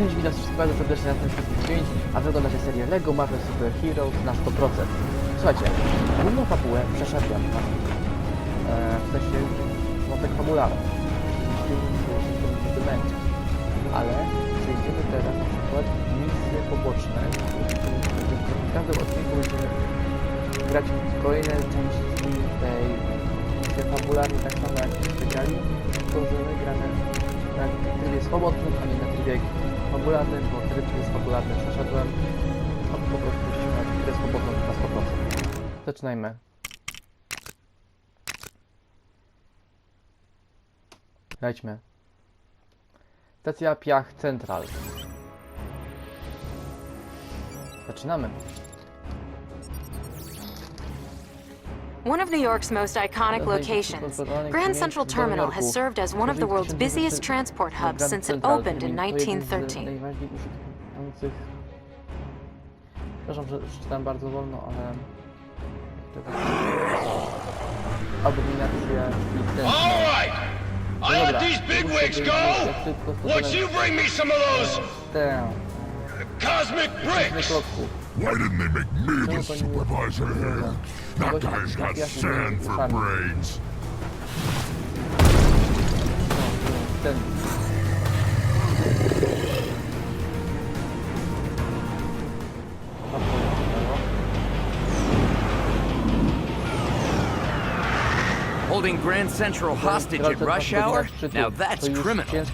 Cześć, witam wszystkich bardzo serdecznie na tym 5, a wy oglądacie serię LEGO Marvel Super Heroes na 100%. Słuchajcie, główną fabułę przeszedłem. Na e, w sensie wątek fabularny w w ale przejdziemy teraz na przykład misje poboczne, w każdym odcinku będziemy grać w kolejne części tej misji fabularnej, tak samo jak wygrali, tylko że my gramy na trybie swobodnym, a nie na trybie fabularnym, bo tryb jest fabularny przeszedłem, a po prostu ściągnąć na trybie swobodnym na 100%. Zaczynajmy. Lećmy. Stacja Piach Central. Zaczynamy. One of New York's most iconic locations, Grand Central Terminal has served as one of the world's busiest transport hubs since it opened in 1913. Przepraszam, że czytam bardzo wolno, ale... Abominacje All right. I let these bigwigs go. Once you bring me some of those Tę, cosmic na bricks. Why didn't they make me the supervisor here? That guy's got sand for brains. Holding Grand Central hostage at rush hour? Now that's to już criminal.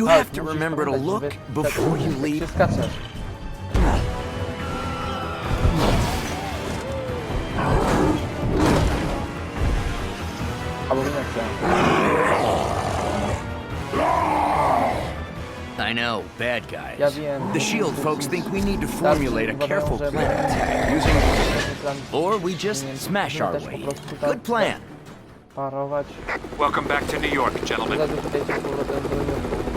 You Tak, have to musisz remember to pamiętać, look żeby- before tak, you jak leave. się skaczesz. Abominacja. I know, bad guys. Wiem. The SHIELD folks think we need to formulate a careful plan attack using. Or we just smash our way. in. Good plan. Parować. Welcome back to New York, gentlemen. Zaraz tutaj z powrotem do Jorku,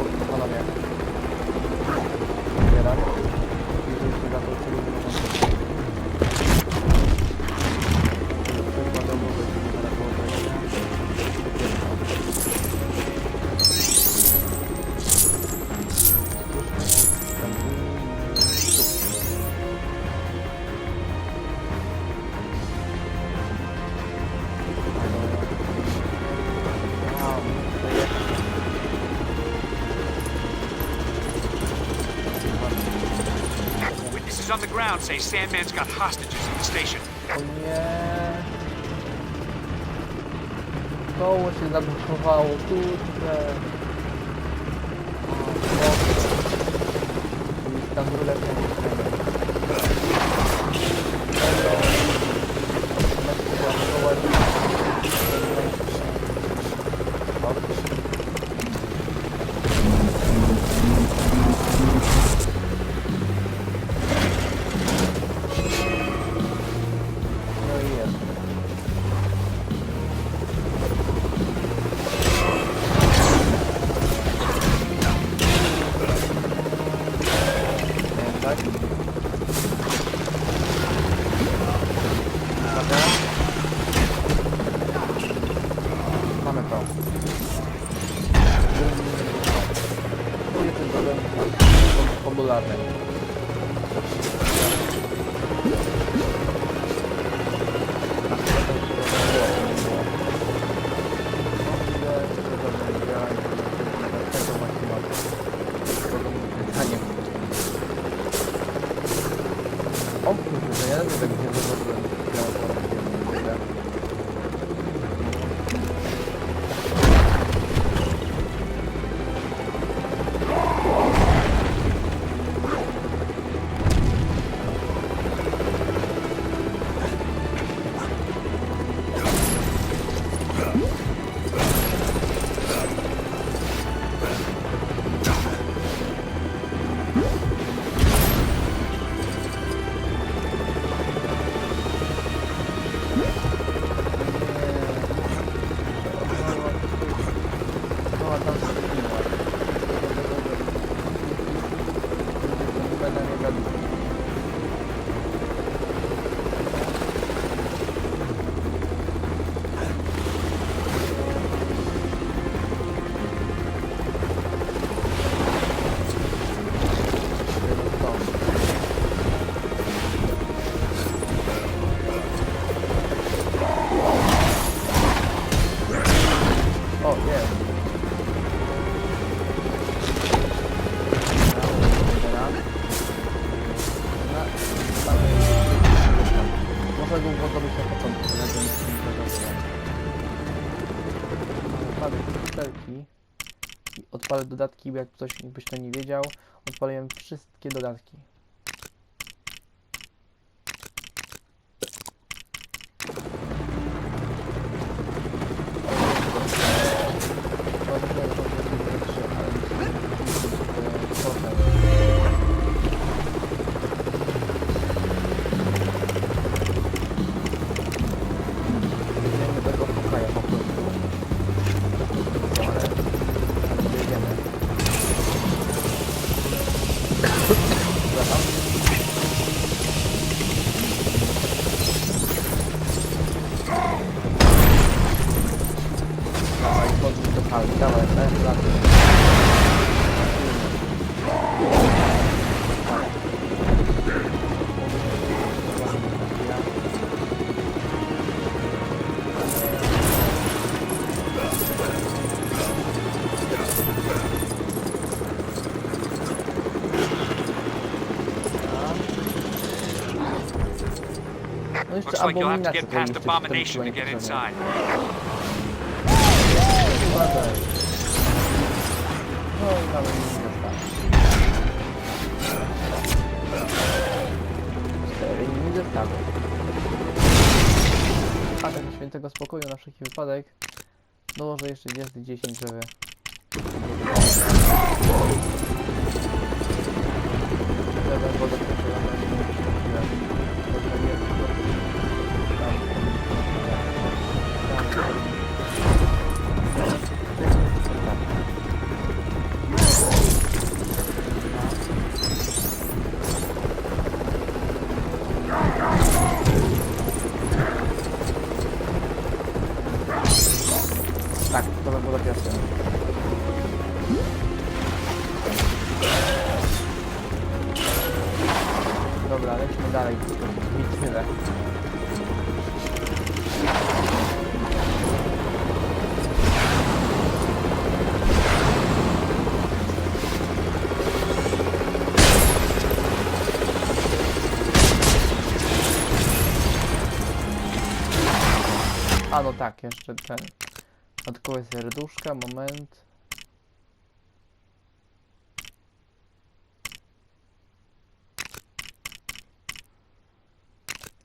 on the ground say Sandman's got hostages in the station. O nie. Koło się zablokowało, kurde. Dodatki, jak ktoś byś to nie wiedział. Odpaliłem wszystkie dodatki. No jeszcze Looks like you'll have to tutaj jeszcze Abomination to get inside. Uważaj. No i mamy minus Cztery linii zestawy. Patent świętego spokoju na wszelki wypadek. Dołożę jeszcze 10, żeby... Żeby wodę la compañía A no tak, jeszcze ten. Dodatkowe serduszka, moment.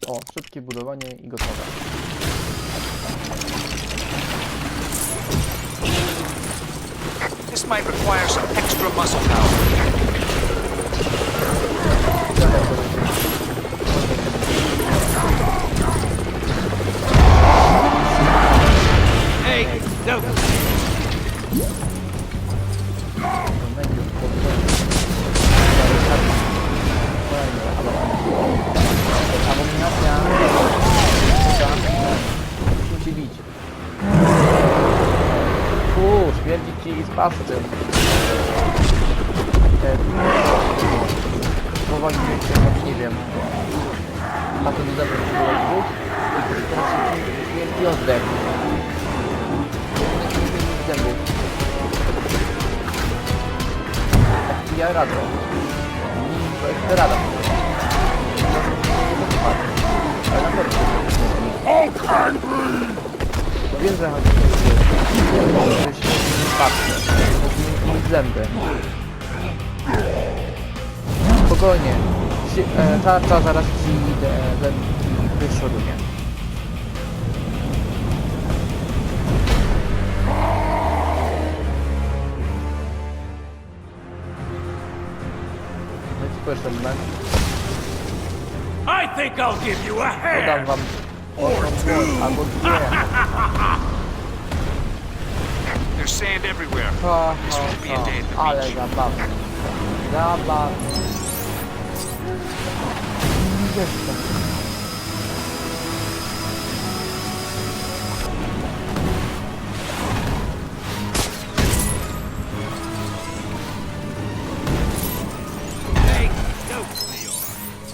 O, szybkie budowanie i gotowe. This might require some extra muscle power. No. Będzie Abominacja. Musi bić. Uuu, śmierdzi ci z pasty. Powoli się, choć nie wiem. A to do zewnątrz było dwóch. I teraz się śmierdzi oddech. Zębów. Ja radzę. To jest rada. Ale na pewno. No wiem, że chodzi o to, że się. Powinien mieć zęby. Spokojnie. E, Tarcza zaraz ci e, zębki wyszoruje. I think I'll give you a hand. Or two. There's sand everywhere. This won't be a day at the beach.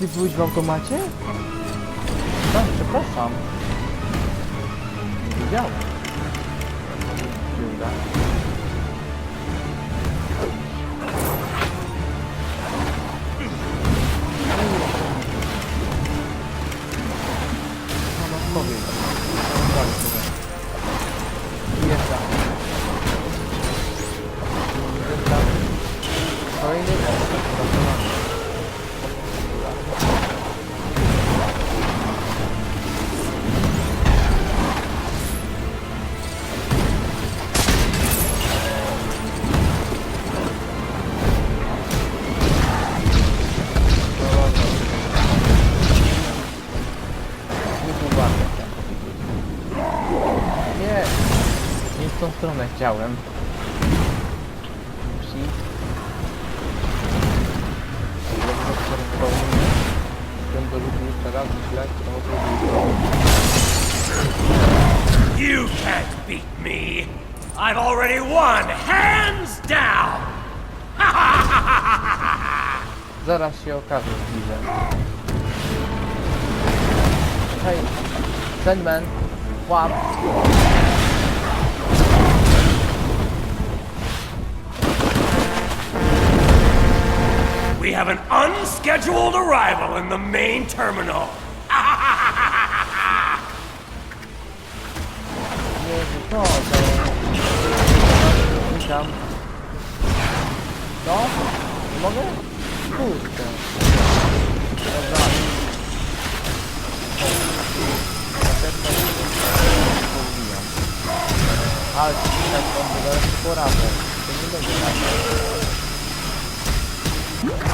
Ty byłeś w automacie? Tak, przepraszam. Nie widziałem. Dziura. Psi. Ten do ludzi jeszcze raz źle, zrobił You can't beat me. I've already won, hands down. Zaraz się okaże zbliżę. Hej! Sandman! Łap! Have an unscheduled arrival in the main terminal.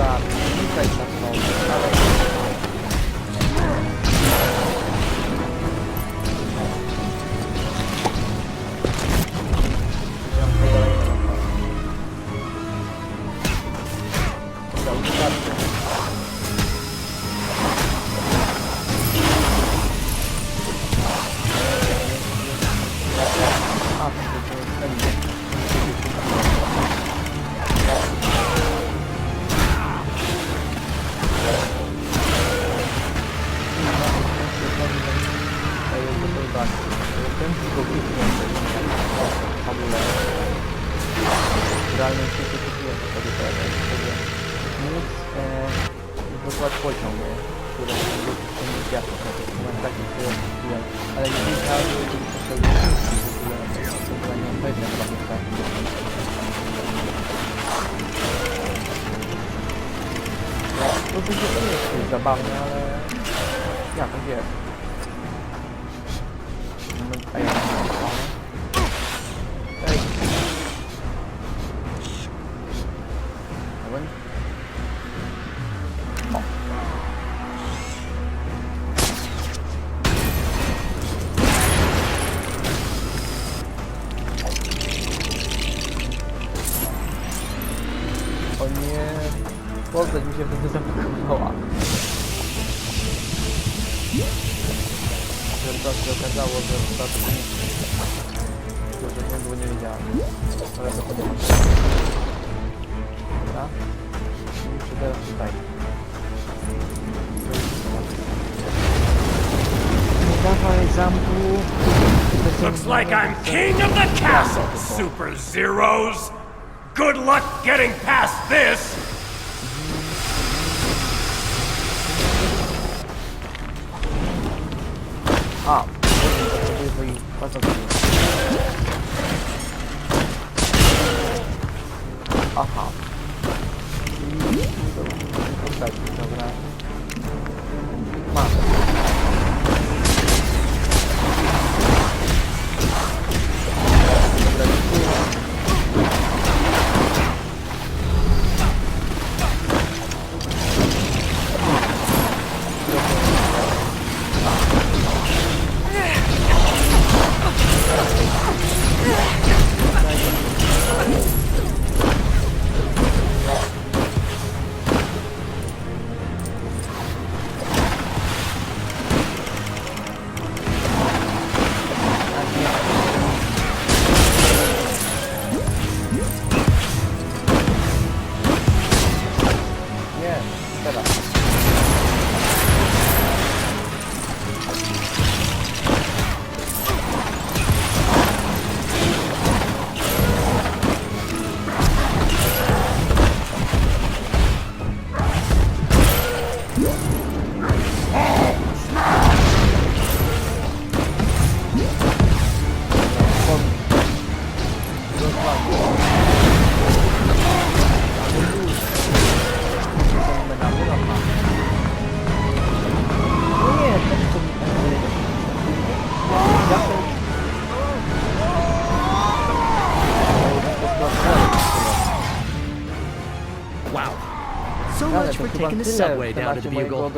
ราบที่ไปของเร Ten tylko kliknął w ogóle w realnym świecie kupiłem to sobie żeby móc e, pociąg, nie? który był w tym światło, mam taki, który kupiłem, ale nie wiedziałem, że to jest w to nieodpowiednia chyba myślę. To będzie to nie jest zabawne, ale ja to wiem. A ja. Ej. Moment. O. O nie, postać mi się wtedy zablokowała. Że to się okazało, że w przypadku że nie było nie wiedziałem. Ale to podoba się. Dobra. I przydaję tutaj. Dawaj zamku. Looks like I'm king of the castle, Super Zeros. Good luck getting past this. Taking the subway down to the Bugle.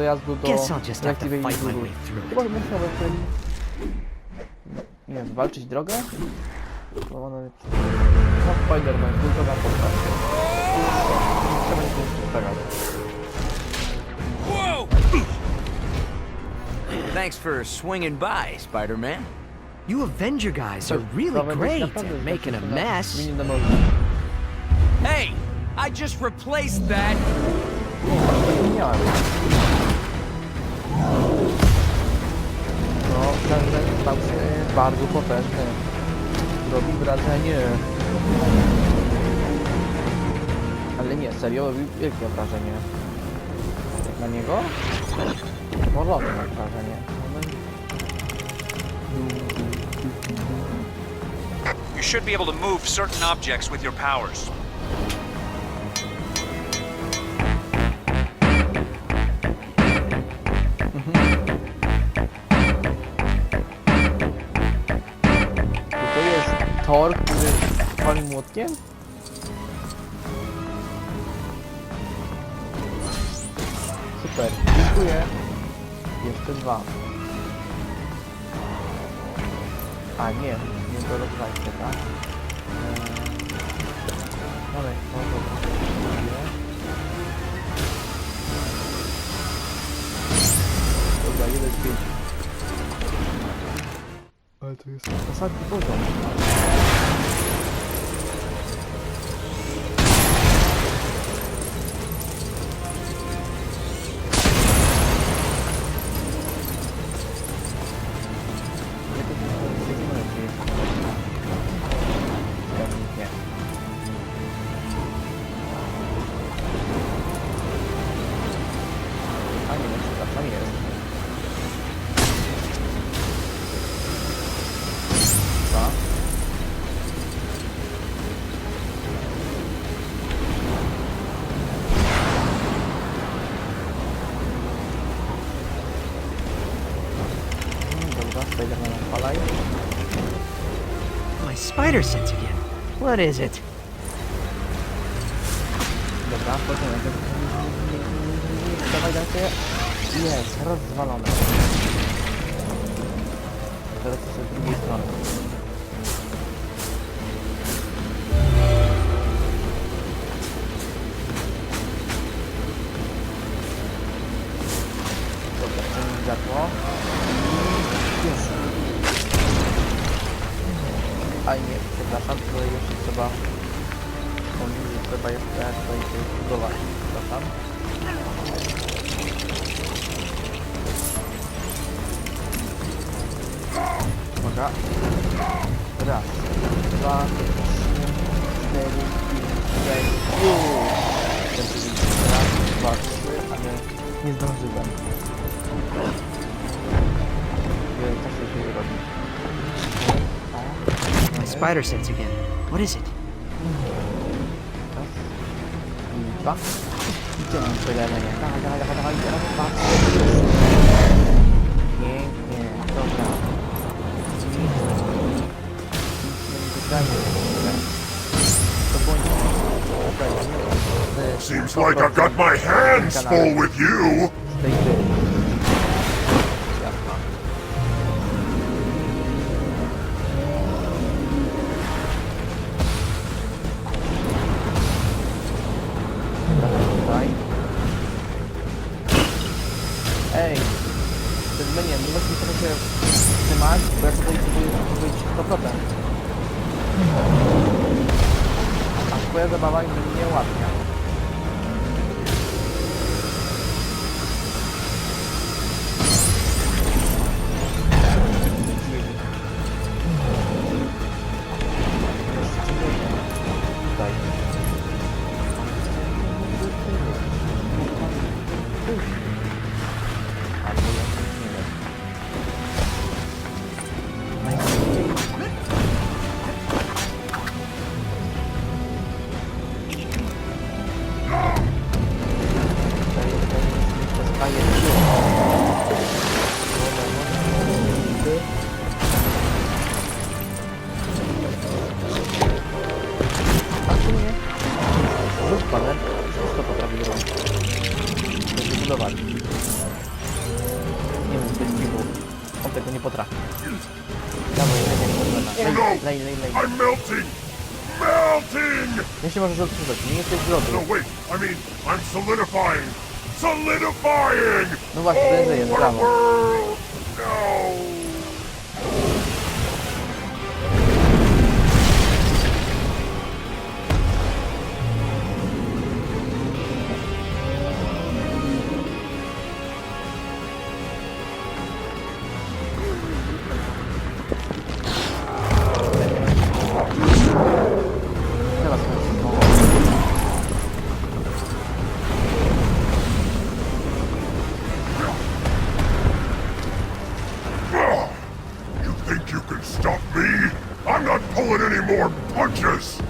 Guess I'll just have to fight my Bugle. way through. Chyba musiałbym tym... Nie wiem, walczyć drogę? No, ono... No, Spider-Man, kultowa postać. Trzeba się tym. Thanks for swinging by, Spider-Man. You Avenger guys are really great naprawdę at making a mess. Winien do morza. Hey, I just replaced that. Nie miałem. No, ten ten stał się bardzo potężny. Robi wrażenie. Ale nie, serio, robi wielkie wrażenie. Jak na niego? Porządne wrażenie. You should be able to move certain objects with your powers. Młotkiem? Super, dziękuję. Jeszcze dwa. A nie, nie to rozwajcie, tak? Eee, Dalej, no dobra. Dobra, jeden z pięciu. Ale to jest ostatni poziom. Dobra, Spiderman odpalaj. My spider sense again. What is it? Dobra, poczekaj. Dawaj, dajcie. Jest, rozwalone. Teraz jeszcze z drugiej strony. My spider sense again. What is it? To Seems like I've got my hands full with you. Ej! Przed meniem, nie możesz mi trzymać, bo ja tutaj próbuję być 100%. A twoja zabawa ułatwia. Tutaj. Panem? Wszystko poprawił. To się budowali. Nie wiem, zbyt piwu. On tego nie potrafi. Dawaj, lej, lej, lej, lej, lej. I'm melting! Melting! Nie się możesz odsuwać, nie jesteś w lodu. No wait, I mean, I'm solidifying! Solidifying! No właśnie, prędzej jest, oh, brawo. No! doing any more punches!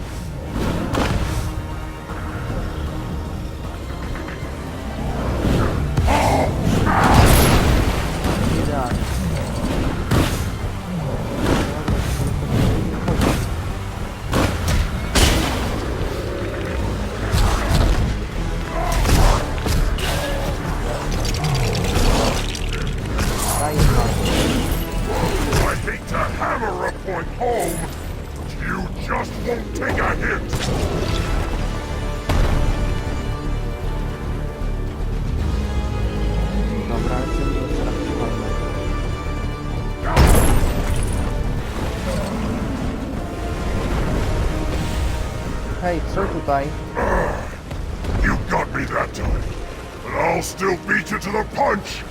I'll beat you to the punch!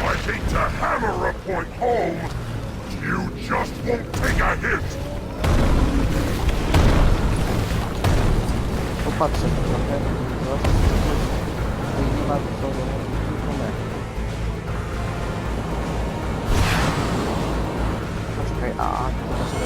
I hate to hammer a point home, you just won't take a hit! Popatrzę trochę. Nie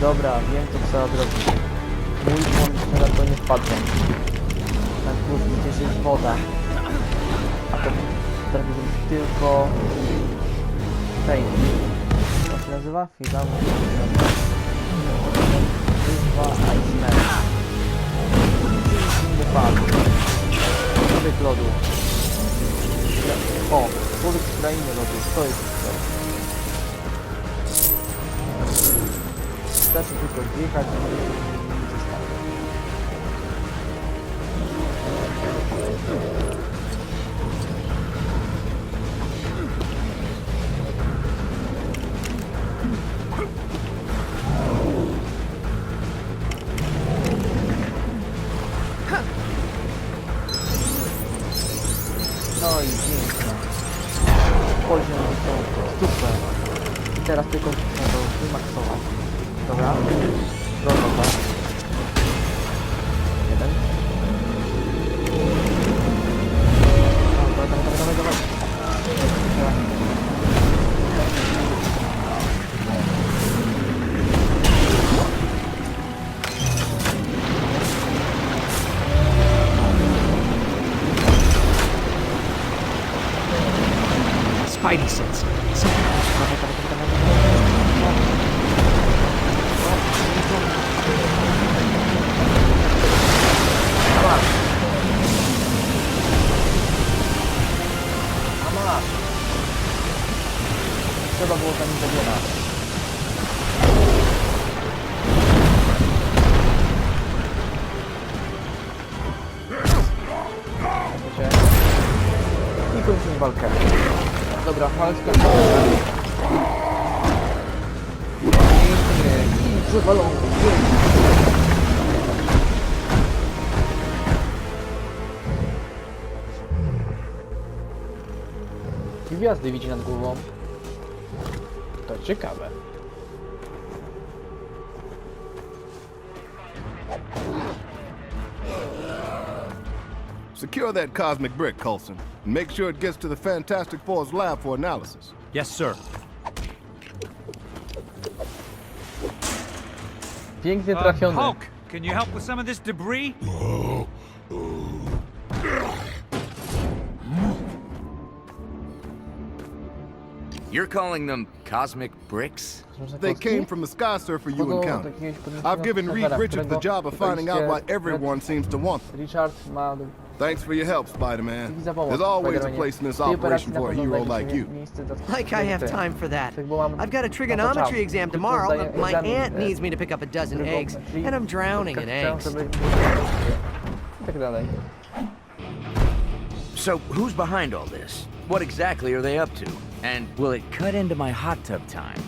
Dobra, wiem co trzeba zrobić. Mój błąd, że na to nie wpadłem. Na górze przecież jest woda. A to potrafię zrobić tylko... Tej. Jak się nazywa? Chwila, Dwa Iceman. Pan. Człowiek lodu. O, człowiek z krainy lodu. To jest to. acesso do aqui, cara. Oj, piękna. Poziom są super. I teraz tylko trzeba wymaksować. 干啥？不知道干啥 walkę. Dobra, walka. Pięknie. I przewalony. Gwiazdy widzi nad głową. To ciekawe. Secure that cosmic brick, Coulson. And make sure it gets to the Fantastic Four's lab for analysis. Yes, sir. Pięknie Uh, trafiony. Hulk, can you help with some of this debris? You're calling them cosmic bricks? They came from the Sky Surfer you Kogo encountered. I've given Reed Richards the job of finding out why everyone seems to want them. Richard ma Thanks for your help, Spider-Man. dzięki za pomoc. There's always a place in this W tej operacji operation for a hero like you. Like I have time for that. tych, bo mam I've got a trigonometry exam tomorrow, my aunt needs me to pick up a dozen eggs, and I'm drowning in chciałem, eggs. żeby- I tak dalej. So, who's behind all this? What exactly are they up to? And will it cut into my hot tub time?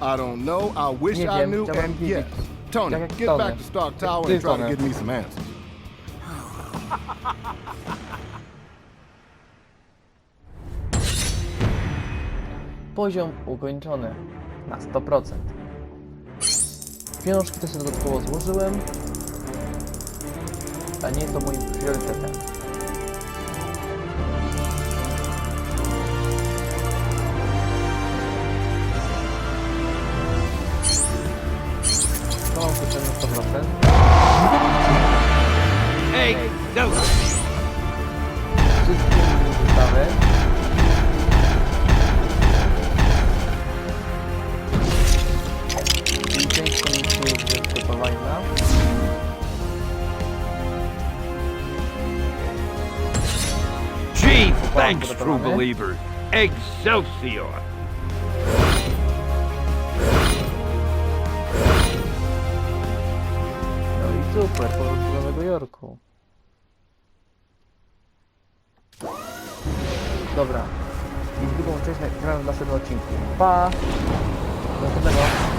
I don't know. I wish I knew, and yes. Tony, get back to Stark Tower and try to get me some answers. Poziom ukończony na 100%. Pieniążki też dodatkowo złożyłem, a nie jest to moim priorytetem. Excelsior. No i super, powrót do Nowego Jorku. Dobra. I drugą część nagramy w następnym odcinku. Pa! Do następnego.